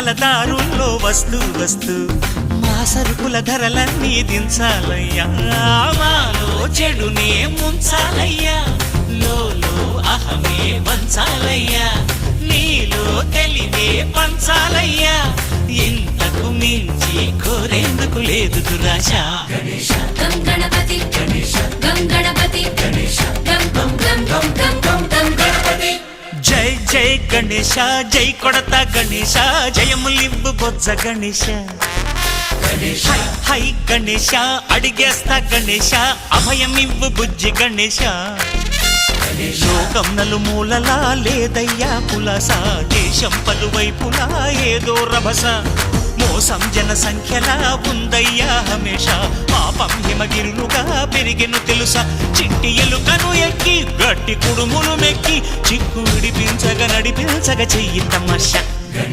గల దారుల్లో వస్తూ వస్తూ మా సరుకుల ధరలన్నీ దించాలయ్యా. మాలో చెడునే ముంచాలయ్యా. లోలో అహమే వంచాలయ్యా. నీలో తెలివే పంచాలయ్యా. ఇంతకు మించి కోరేందుకు లేదు దురాశ. జై గణేశ జై కొడత గణేశ జయములింబు బొజ్జ గణేశ. హై హై గణేశ అడిగేస్తా గణేశ అభయమివ్వు బుజ్జి గణేశ. లోకం నలుమూలలా లేదయ్యా పులస దేశం పలువైపులా ఏదో రభస. మోసం జన సంఖ్యలా ఉందయ్యా హమేష పాపం హిమగిరులుగా పెరిగెను తెలుసా. చిట్టి ఎలుకను ఎక్కి కుడుములు మెక్కి చిక్కు విడిపించగ నడిపించగ చెయ్యి తమాషా.